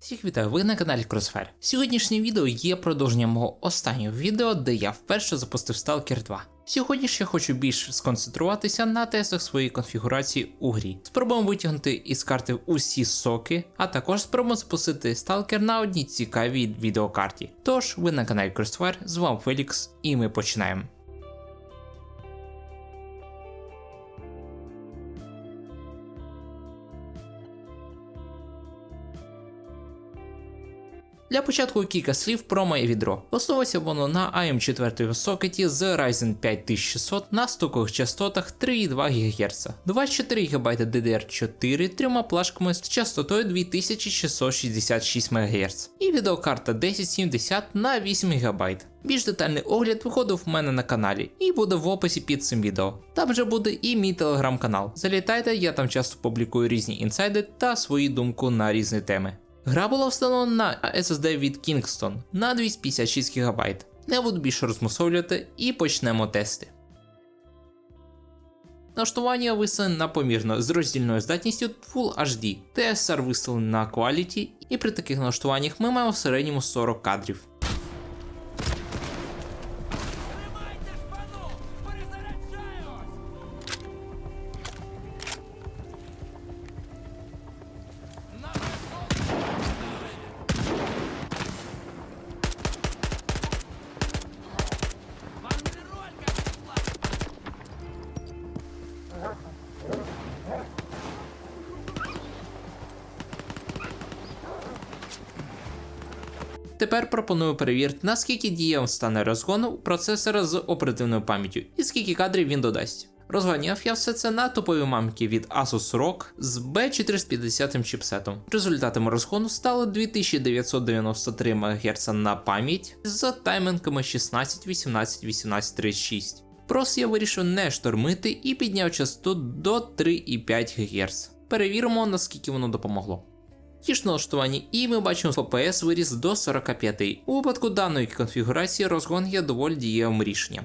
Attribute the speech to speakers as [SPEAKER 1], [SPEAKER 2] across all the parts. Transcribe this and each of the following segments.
[SPEAKER 1] Всіх вітаю, ви на каналі Crossfire. Сьогоднішнє відео є продовженням мого останнього відео, де я вперше запустив Stalker 2. Сьогодні ж я хочу більш сконцентруватися на тестах своєї конфігурації у грі. Спробуємо витягнути із карти усі соки, а також спробуємо запустити Stalker на одній цікавій відеокарті. Тож, ви на каналі Crossfire, з вами Фелікс, і ми починаємо. Для початку кілька слів про моє відро. Основується воно на AM4 сокеті з Ryzen 5600 на стокових частотах 3,2 ГГц, 24 ГБ DDR4 трьома плашками з частотою 2666 МГц і відеокарта 1070 на 8 ГБ. Більш детальний огляд виходив у мене на каналі і буде в описі під цим відео. Там же буде і мій телеграм-канал. Залітайте, я там часто публікую різні інсайди та свої думку на різні теми. Гра була встановлена на SSD від Kingston на 256 ГБ. Не буду більше розмусовлювати і почнемо тести. Налаштування виставлені на помірно з роздільною здатністю Full HD, TSR виставлений на Quality, і при таких налаштуваннях ми маємо в середньому 40 кадрів. Тепер пропоную перевірити, наскільки дієм стане розгону процесора з оперативною пам'яттю і скільки кадрів він додасть. Розганяв я все це на топовій мамці від Asus ROG з B450 чіпсетом. Результатами розгону стало 2993 МГц на пам'ять з таймингами 16, 18, 18, 36. Просто я вирішив не штормити і підняв частоту до 3,5 ГГц. Перевіримо, наскільки воно допомогло. Ті ж і ми бачимо що FPS виріс до 45. У випадку даної конфігурації розгон є доволі дієвим рішенням.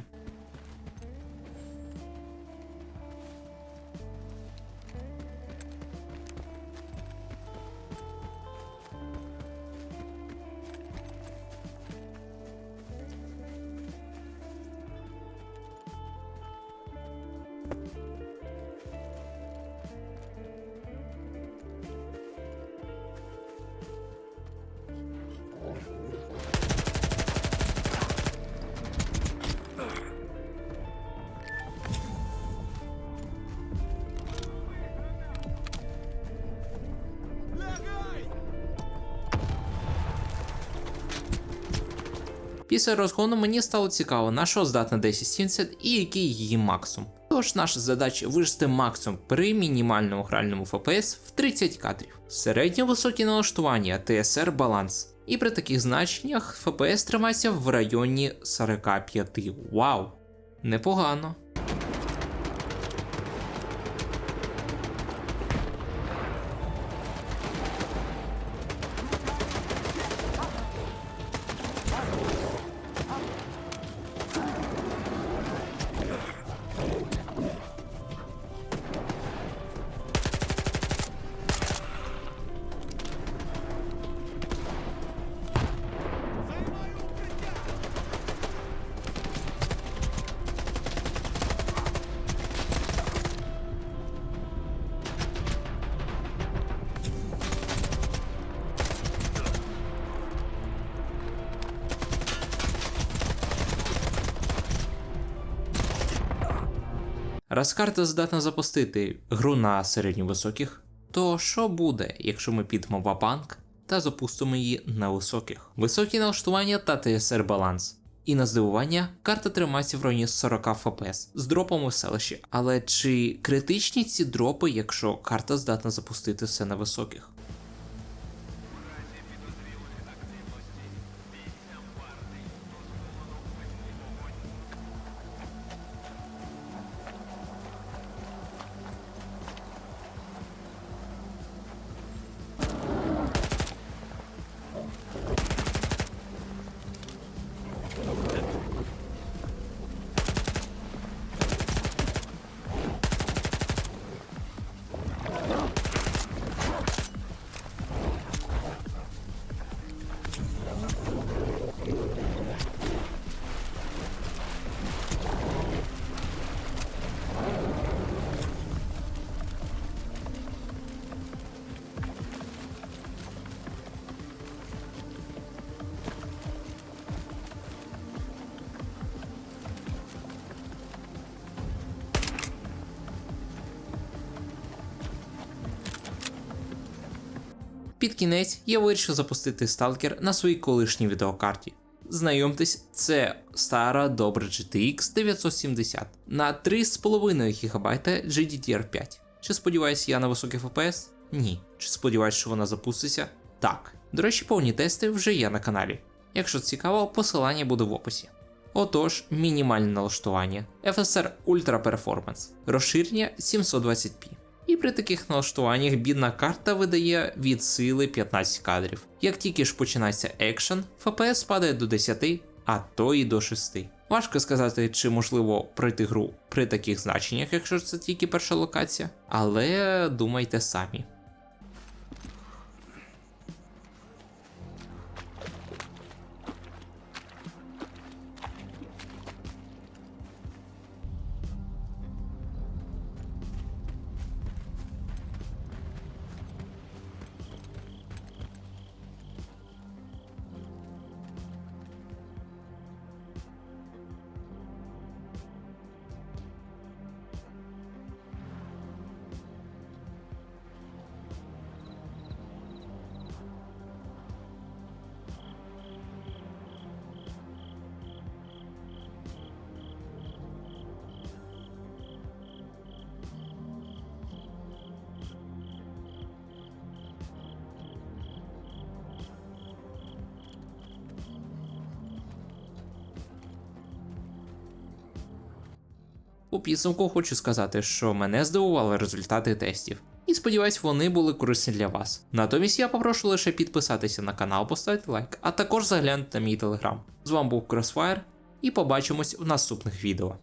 [SPEAKER 1] Після розгону мені стало цікаво, на що здатна 1070 і який її максимум. Тож наша задача вижити максимум при мінімальному гральному FPS в 30 кадрів. Середньо високі налаштування TSR баланс. І при таких значеннях FPS тримається в районі 45. Вау! Непогано. Раз карта здатна запустити гру на середньовисоких, то що буде, якщо ми підемо в банк та запустимо її на високих? Високі налаштування та ТСР баланс. І на здивування, карта тримається в районі 40 ФПС з дропом у селищі. Але чи критичні ці дропи, якщо карта здатна запустити все на високих? Під кінець я вирішив запустити сталкер на своїй колишній відеокарті. Знайомтесь, це стара добра GTX 970 на 3,5 ГБ GDDR5. Чи сподіваюся я на високий FPS? Ні. Чи сподіваюсь, що вона запуститься? Так. До речі, повні тести вже є на каналі. Якщо цікаво, посилання буде в описі. Отож, мінімальне налаштування FSR Ultra Performance, розширення 720p. І при таких налаштуваннях бідна карта видає від сили 15 кадрів. Як тільки ж починається екшен, FPS падає до 10, а то і до 6. Важко сказати, чи можливо пройти гру при таких значеннях, якщо це тільки перша локація, але думайте самі. У підсумку хочу сказати, що мене здивували результати тестів. І сподіваюсь, вони були корисні для вас. Натомість я попрошу лише підписатися на канал, поставити лайк, а також заглянути на мій телеграм. З вами був Crossfire, і побачимось в наступних відео.